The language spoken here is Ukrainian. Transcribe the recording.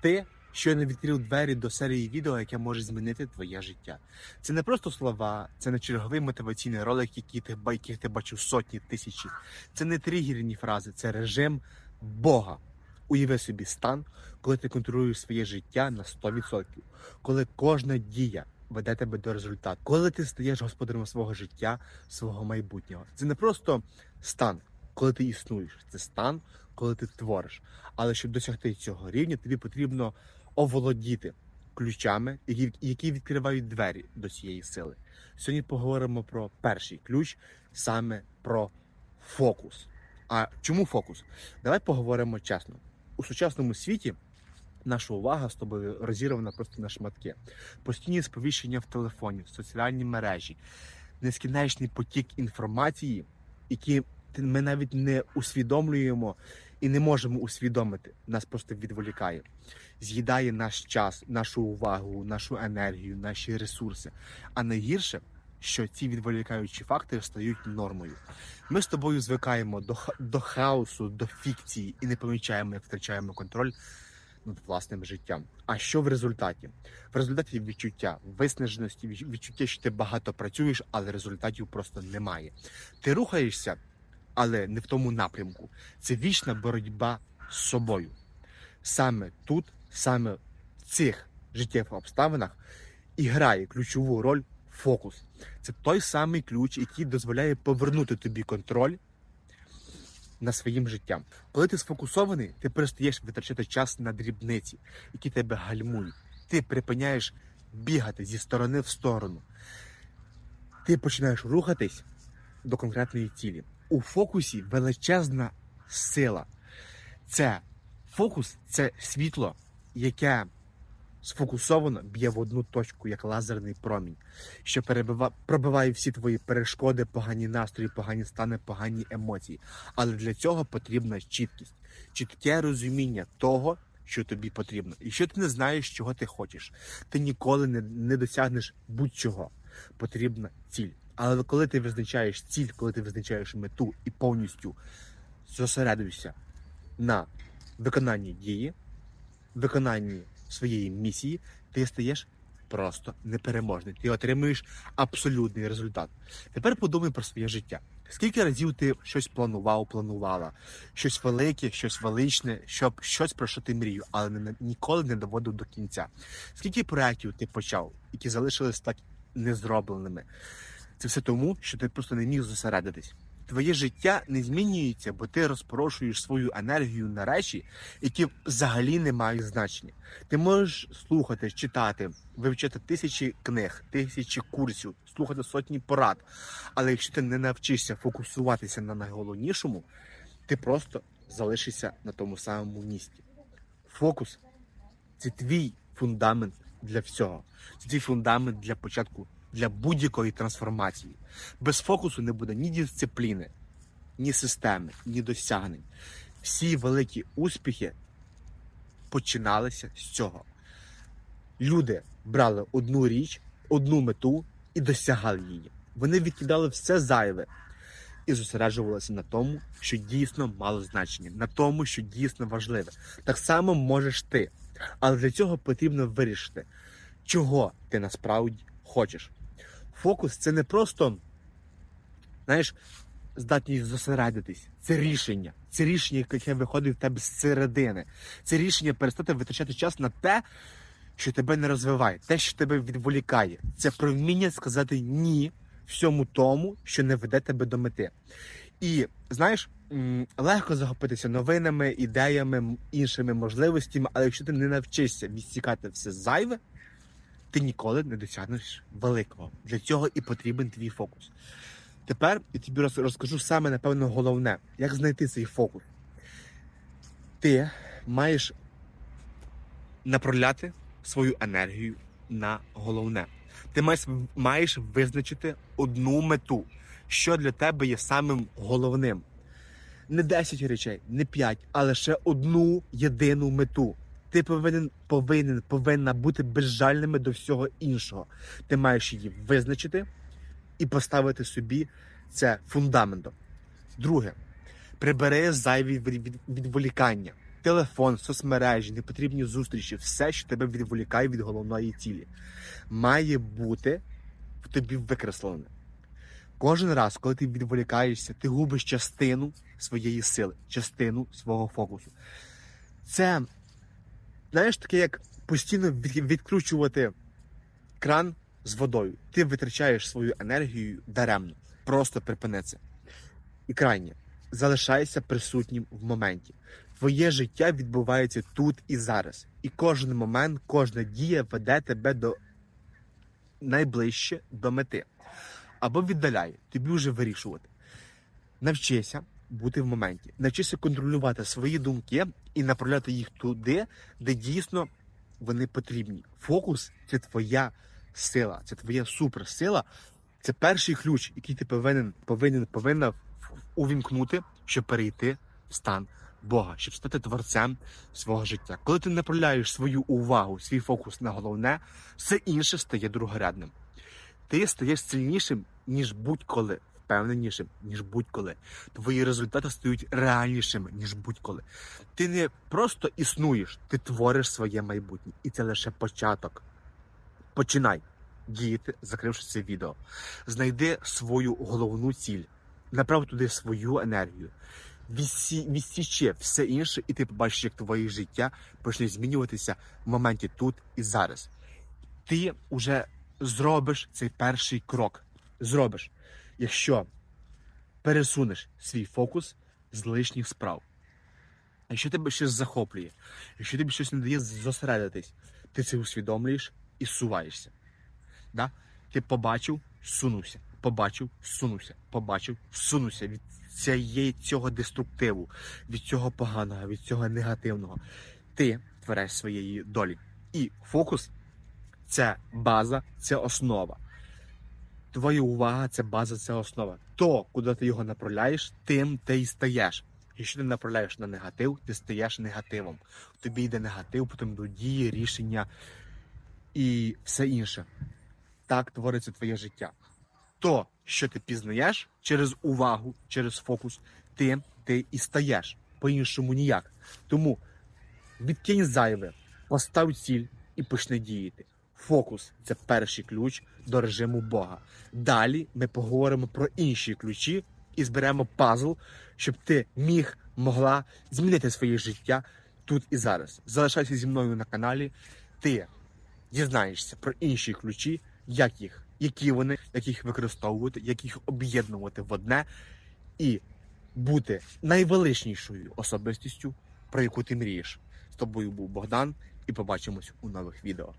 Ти щойно відкрив двері до серії відео, яке може змінити твоє життя. Це не просто слова, це не черговий мотиваційний ролик, який ти, яких ти бачив сотні тисячі. Це не тригерні фрази, це режим Бога. Уяви собі стан, коли ти контролюєш своє життя на 100%, коли кожна дія веде тебе до результату, коли ти стаєш господарем свого життя, свого майбутнього. Це не просто стан, коли ти існуєш, це стан, коли ти твориш. Але щоб досягти цього рівня, тобі потрібно оволодіти ключами, які, відкривають двері до цієї сили. Сьогодні поговоримо про перший ключ, саме про фокус. А чому фокус? Давай поговоримо чесно. У сучасному світі наша увага з тобою розірвана просто на шматки. Постійні сповіщення в телефоні, в соціальні мережі, нескінченний потік інформації, які ми навіть не усвідомлюємо і не можемо усвідомити. Нас просто відволікає, з'їдає наш час, нашу увагу, нашу енергію, наші ресурси. А найгірше, що ці відволікаючі фактори стають нормою. Ми з тобою звикаємо до, до хаосу, до фікції і не помічаємо, як втрачаємо контроль над власним життям. А що в результаті? В результаті відчуття виснаженості, відчуття, що ти багато працюєш, але результатів просто немає. Ти рухаєшся, але не в тому напрямку. Це вічна боротьба з собою. Саме тут, саме в цих життєвих обставинах і грає ключову роль фокус. Це той самий ключ, який дозволяє повернути тобі контроль над своїм життям. Коли ти сфокусований, ти перестаєш витрачати час на дрібниці, які тебе гальмують. Ти припиняєш бігати зі сторони в сторону. Ти починаєш рухатись до конкретної цілі. У фокусі величезна сила. Це фокус це світло, яке сфокусовано б'є в одну точку, як лазерний промінь, що пробиває всі твої перешкоди, погані настрої, погані стани, погані емоції. Але для цього потрібна чіткість, чітке розуміння того, що тобі потрібно. І що ти не знаєш, чого ти хочеш, ти ніколи не, не досягнеш будь-чого. Потрібна ціль. Але коли ти визначаєш ціль, коли ти визначаєш мету і повністю зосередуєшся на виконанні дії, виконанні своєї місії, ти стаєш просто непереможний. Ти отримуєш абсолютний результат. Тепер подумай про своє життя. Скільки разів ти щось планував, планувала, щось велике, щось величне, щоб щось про що ти мрію, але ніколи не доводив до кінця. Скільки проєктів ти почав, які залишились так незробленими? Це все тому, що ти просто не міг зосередитись. Твоє життя не змінюється, бо ти розпорошуєш свою енергію на речі, які взагалі не мають значення. Ти можеш слухати, читати, вивчати тисячі книг, тисячі курсів, слухати сотні порад. Але якщо ти не навчишся фокусуватися на найголовнішому, ти просто залишишся на тому самому місці. Фокус це твій фундамент для всього. Це твій фундамент для початку, для будь-якої трансформації. Без фокусу не буде ні дисципліни, ні системи, ні досягнень. Всі великі успіхи починалися з цього. Люди брали одну річ, одну мету і досягали її. Вони відкидали все зайве і зосереджувалися на тому, що дійсно мало значення, на тому, що дійсно важливе. Так само можеш ти. Але для цього потрібно вирішити, чого ти насправді хочеш. Фокус це не просто, знаєш, здатність зосередитись. Це рішення. Це рішення, яке виходить в тебе з середини. Це рішення перестати витрачати час на те, що тебе не розвиває, те, що тебе відволікає. Це про вміння сказати ні всьому тому, що не веде тебе до мети. І знаєш, легко захопитися новинами, ідеями, іншими можливостями, але якщо ти не навчишся відсікати все зайве, ти ніколи не досягнеш великого. Для цього і потрібен твій фокус. Тепер я тобі розкажу саме, напевно, головне, як знайти цей фокус. Ти маєш направляти свою енергію на головне. Ти маєш, маєш визначити одну мету, що для тебе є самим головним. Не 10 речей, не 5, а лише одну єдину мету. Ти повинен, повинен, повинна бути безжальними до всього іншого. Ти маєш її визначити і поставити собі це фундаментом. Друге, прибери зайві від- від- відволікання. телефон, соцмережі, непотрібні зустрічі, все, що тебе відволікає від головної цілі, має бути в тобі викреслене. Кожен раз, коли ти відволікаєшся, ти губиш частину своєї сили, частину свого фокусу. Це, знаєш, таке, як постійно відкручувати кран з водою. Ти витрачаєш свою енергію даремно. Просто припини це. І крайнє, залишайся присутнім в моменті. Твоє життя відбувається тут і зараз. І кожен момент, кожна дія веде тебе до найближче до мети. Або віддаляє, тобі вже вирішувати. Навчися бути в моменті. Навчися контролювати свої думки і направляти їх туди, де дійсно вони потрібні. Фокус це твоя сила, це твоя суперсила. Це перший ключ, який ти повинен, повинен, повинна увімкнути, щоб перейти в стан Бога, щоб стати творцем свого життя. Коли ти направляєш свою увагу, свій фокус на головне, все інше стає другорядним. Ти стаєш сильнішим, ніж будь-коли, впевненішим, ніж будь-коли. Твої результати стають реальнішими, ніж будь-коли. Ти не просто існуєш, ти твориш своє майбутнє. І це лише початок. Починай діяти, закривши це відео. Знайди свою головну ціль, направ туди свою енергію. Відсі, відсіче все інше, і ти побачиш, як твоє життя почне змінюватися в моменті тут і зараз. Ти вже зробиш цей перший крок. Зробиш, якщо пересунеш свій фокус з лишніх справ. Якщо тебе щось захоплює, якщо тобі щось не дає зосередитись, ти це усвідомлюєш і суваєшся. Да? Ти побачив, сунувся, побачив, сунувся, побачив, сунувся від цієї цього деструктиву, від цього поганого, від цього негативного. Ти твориш своєї долі. І фокус це база, це основа. Твоя увага це база, це основа. То, куди ти його направляєш, тим ти й стаєш. Якщо ти направляєш на негатив, ти стаєш негативом. Тобі йде негатив, потім до дії, рішення і все інше. Так твориться твоє життя. То, що ти пізнаєш через увагу, через фокус, тим ти і стаєш. По-іншому ніяк. Тому відкинь зайве, постав ціль і почни діяти. Фокус це перший ключ до режиму Бога. Далі ми поговоримо про інші ключі і зберемо пазл, щоб ти міг, могла змінити своє життя тут і зараз. Залишайся зі мною на каналі. Ти дізнаєшся про інші ключі, як їх, які вони, як їх використовувати, як їх об'єднувати в одне і бути найвеличнішою особистістю, про яку ти мрієш. З тобою був Богдан, і побачимось у нових відео.